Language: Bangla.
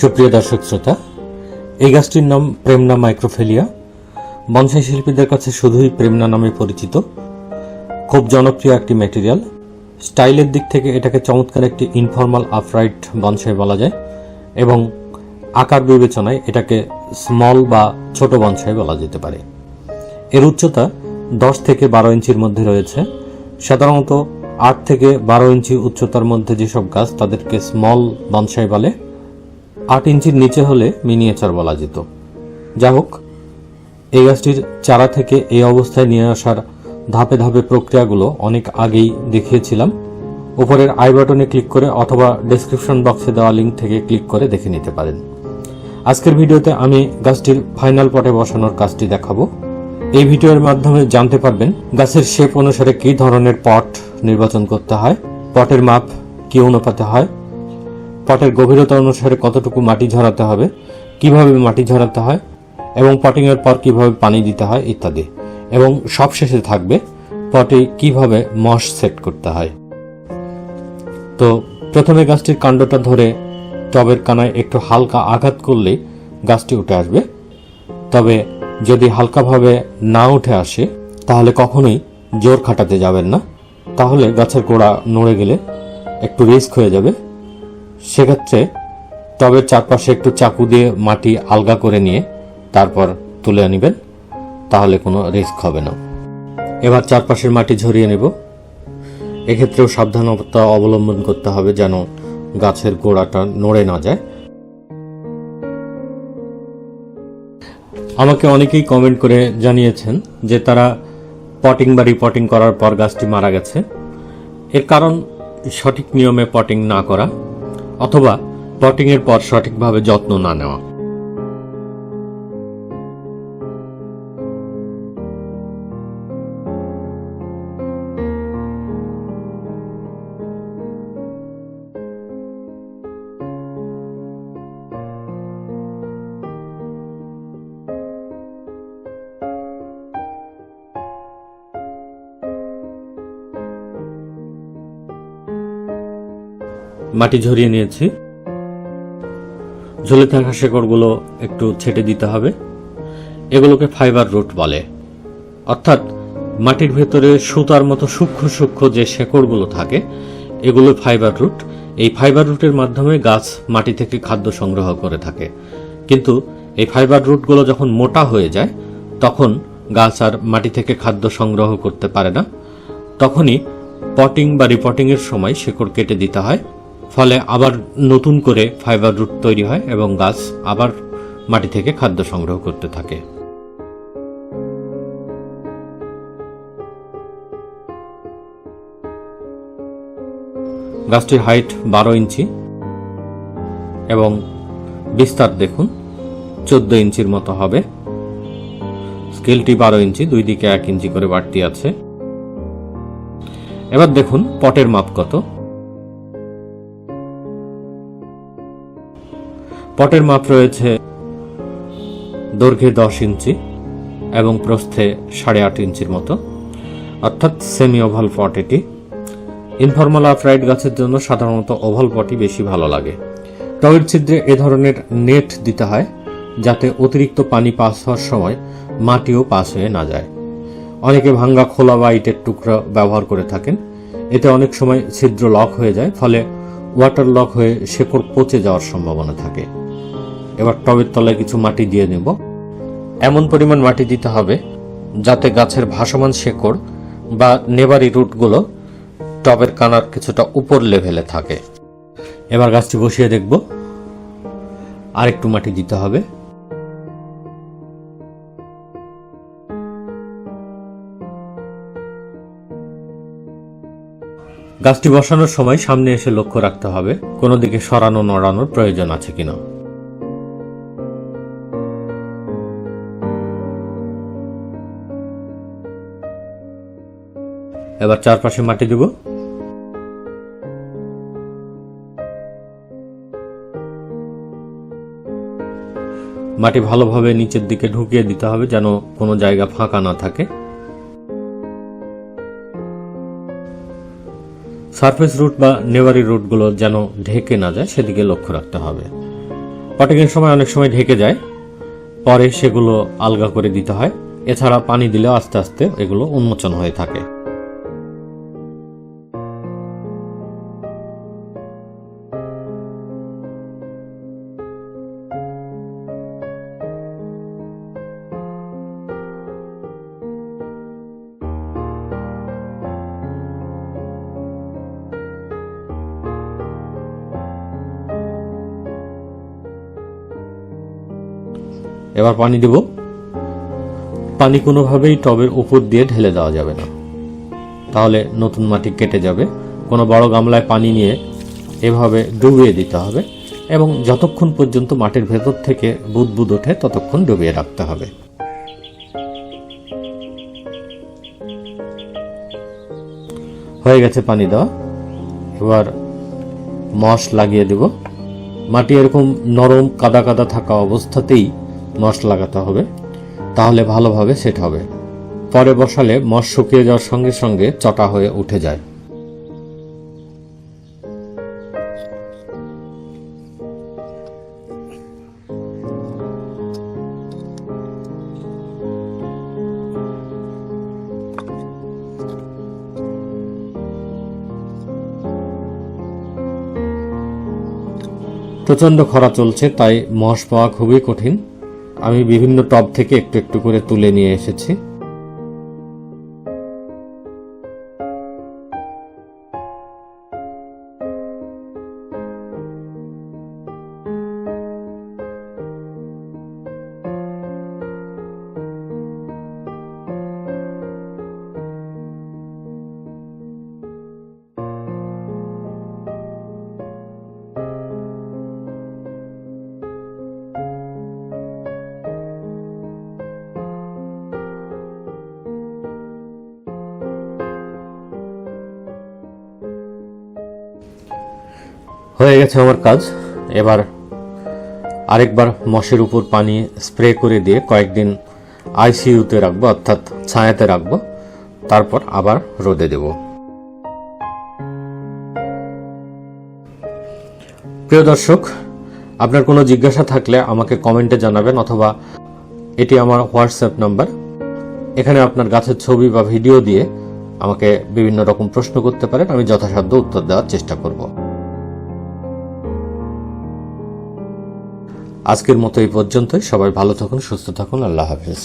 সুপ্রিয় দর্শক শ্রোতা, এই গাছটির নাম প্রেমনা মাইক্রোফেলিয়া। বনসাই শিল্পীদের কাছে শুধুই প্রেমনা নামে পরিচিত। খুব জনপ্রিয় একটি ম্যাটেরিয়াল স্টাইলের দিক থেকে এটাকে চমৎকার একটি ইনফর্মাল আফরাইট বনসাই বলা যায় এবং আকার বিবেচনায় এটাকে স্মল বা ছোট বনসাই বলা যেতে পারে। এর উচ্চতা দশ থেকে বারো ইঞ্চির মধ্যে রয়েছে। সাধারণত আট থেকে বারো ইঞ্চি উচ্চতার মধ্যে যেসব গাছ তাদেরকে স্মল বনসাই বলে আট ইঞ্চির নিচে হলে মিনিয়েচার বলা যেত। যা হোক, এই গাছটির চারা থেকে এই অবস্থায় নিয়ে আসার ধাপে ধাপে প্রক্রিয়াগুলো অনেক আগেই দেখিয়েছিলাম। উপরের আই বাটনে ক্লিক করে অথবা ডেসক্রিপশন বক্সে দেওয়া লিঙ্ক থেকে ক্লিক করে দেখে নিতে পারেন। আজকের ভিডিওতে আমি গাছটির ফাইনাল পটে বসানোর কাজটি দেখাবো। এই ভিডিওর মাধ্যমে জানতে পারবেন গাছের শেপ অনুসারে কী ধরনের পট নির্বাচন করতে হয়, পটের মাপ কী অনুপাতে হয় পটের গভীরতা অনুসারে কতটুকু মাটি ঝরাতে হবে, কীভাবে মাটি ঝরাতে হয়, এবং পটিং এর পর কীভাবে পানি দিতে হয় ইত্যাদি। এবং সবশেষে থাকবে পটে কীভাবে মশ সেট করতে হয়। তো প্রথমে গাছটির কাণ্ডটা ধরে টবের কানায় একটু হালকা আঘাত করলেই গাছটি উঠে আসবে। তবে যদি হালকাভাবে না উঠে আসে, তাহলে কখনোই জোর খাটাতে যাবেন না। তাহলে গাছের গোড়া নড়ে গেলে একটু রিস্ক হয়ে যাবে। সেক্ষেত্রে টবের চারপাশে একটু চাকু দিয়ে মাটি আলগা করে নিয়ে তারপর তুলে নেবেন, তাহলে কোনো রিস্ক হবে না। এবার চারপাশের মাটি ঝরিয়ে নেব। এক্ষেত্রেও সাবধানতা অবলম্বন করতে হবে যেন গাছের গোড়াটা নড়ে না যায়। আমাকে অনেকেই কমেন্ট করে জানিয়েছেন যে তারা পটিং বা রিপটিং করার পর গাছটি মারা গেছে। এর কারণ সঠিক নিয়মে পটিং না করা। অথবা পটিংয়ের পর সঠিকভাবে যত্ন না নেওয়া। মাটি ঝরিয়ে নিয়েছি। ঝুলে থাকা শেকড়গুলো একটু ছেটে দিতে হবে। এগুলোকে ফাইবার রুট বলে। অর্থাৎ মাটির ভেতরে সুতার মতো সূক্ষ্ম সূক্ষ্ম যে শেকড়গুলো থাকে, এগুলো ফাইবার রুট। এই ফাইবার রুটের মাধ্যমে গাছ মাটি থেকে খাদ্য সংগ্রহ করে থাকে। কিন্তু এই ফাইবার রুটগুলো যখন মোটা হয়ে যায়, তখন গাছ আর মাটি থেকে খাদ্য সংগ্রহ করতে পারে না। তখনই পটিং বা রিপটিং এর সময় শেকড় কেটে দিতে হয়। ফলে আবার নতুন করে ফাইবার রুট তৈরি হয় এবং গাছ আবার মাটি থেকে খাদ্য সংগ্রহ করতে থাকে। গাছটির হাইট বারো ইঞ্চি এবং বিস্তার দেখুন, চোদ্দ ইঞ্চির মতো হবে। স্কেলটি বারো ইঞ্চি, দুই দিকে এক ইঞ্চি করে বাড়তি আছে। এবার দেখুন, পটের মাপ কত। পটের মাপ রয়েছে দৈর্ঘ্যে দশ ইঞ্চি এবং প্রস্থে সাড়ে আট ইঞ্চির মতো, অর্থাৎ সেমি ওভাল পট এটি। ইনফর্মাল আফরাইট গাছের জন্য সাধারণত ওভাল পটই বেশি ভালো লাগে। টবের ছিদ্রে এ ধরনের নেট দিতে হয়, যাতে অতিরিক্ত পানি পাস হওয়ার সময় মাটিও পাস হয়ে না যায়। অনেকে ভাঙ্গা খোলা বা ইটের টুকরা ব্যবহার করে থাকেন। এতে অনেক সময় ছিদ্র লক হয়ে যায়, ফলে ওয়াটার লক হয়ে শেকড় পচে যাওয়ার সম্ভাবনা থাকে। এবার টবের তলায় কিছু মাটি দিয়ে নেব। এমন পরিমাণ মাটি দিতে হবে যাতে গাছের ভাসমান শেকড় বা নেবারি রুটগুলো টবের কানার কিছুটা উপর লেভেলে থাকে। এবার গাছটি বসিয়ে দেখব। আর একটু মাটি দিতে হবে। গাছটি বসানোর সময় সামনে এসে লক্ষ্য রাখতে হবে, কোনো দিকে সরানো নড়ানোর প্রয়োজন আছে কিনা। এবার চারপাশে মাটি দেব। মাটি ভালোভাবে নিচের দিকে ঢুকিয়ে দিতে হবে যেন কোনো জায়গা ফাঁকা না থাকে। সারফেস রুট বা নেভারি রুটগুলো যেন ঢেকে না যায়, সেদিকে লক্ষ্য রাখতে হবে। পটিংয়ের সময় অনেক সময় ঢেকে যায়, পরে সেগুলো আলগা করে দিতে হয়। এছাড়া পানি দিলে আস্তে আস্তে এগুলো উন্মোচন হয়ে থাকে। এবার পানি দেব। পানি কোনোভাবেই টবের উপর দিয়ে ঢেলে দেওয়া যাবে না। তাহলে নতুন মাটি কেটে যাবে। কোনো বড় গামলায় পানি নিয়ে এভাবে ডুবিয়ে দিতে হবে এবং যতক্ষণ পর্যন্ত মাটির ভেতর থেকে বুদবুদ ওঠে, ততক্ষণ ডুবিয়ে রাখতে হবে। হয়ে গেছে পানি দেওয়া। এবার মশ লাগিয়ে দেব। মাটি এরকম নরম কাদা কাদা থাকা অবস্থাতেই মশ লাগাতে হবে, তাহলে ভালোভাবে সেট হবে। পরে বসালে মশ শুকিয়ে যাওয়ার সঙ্গে সঙ্গে চটা হয়ে উঠে যায়। প্রচণ্ড খরা চলছে, তাই মশ পাওয়া খুবই কঠিন। আমি বিভিন্ন টব থেকে একটু একটু করে তুলে নিয়ে এসেছি। হয়ে গেছে আমার কাজ। এবার আরেকবার মশের উপর পানি স্প্রে করে দিয়ে কয়েকদিন আইসিইউতে রাখব, অর্থাৎ ছায়াতে রাখব। তারপর আবার রোদে দেব। প্রিয় দর্শক, আপনার কোনো জিজ্ঞাসা থাকলে আমাকে কমেন্টে জানাবেন অথবা এটি আমার হোয়াটসঅ্যাপ নাম্বার। এখানে আপনার গাছের ছবি বা ভিডিও দিয়ে আমাকে বিভিন্ন রকম প্রশ্ন করতে পারেন, আমি যথাসাধ্য উত্তর দেওয়ার চেষ্টা করব। আজকের মতো এই পর্যন্তই। সবাই ভালো থাকুন সুস্থ থাকুন। আল্লাহ হাফিজ।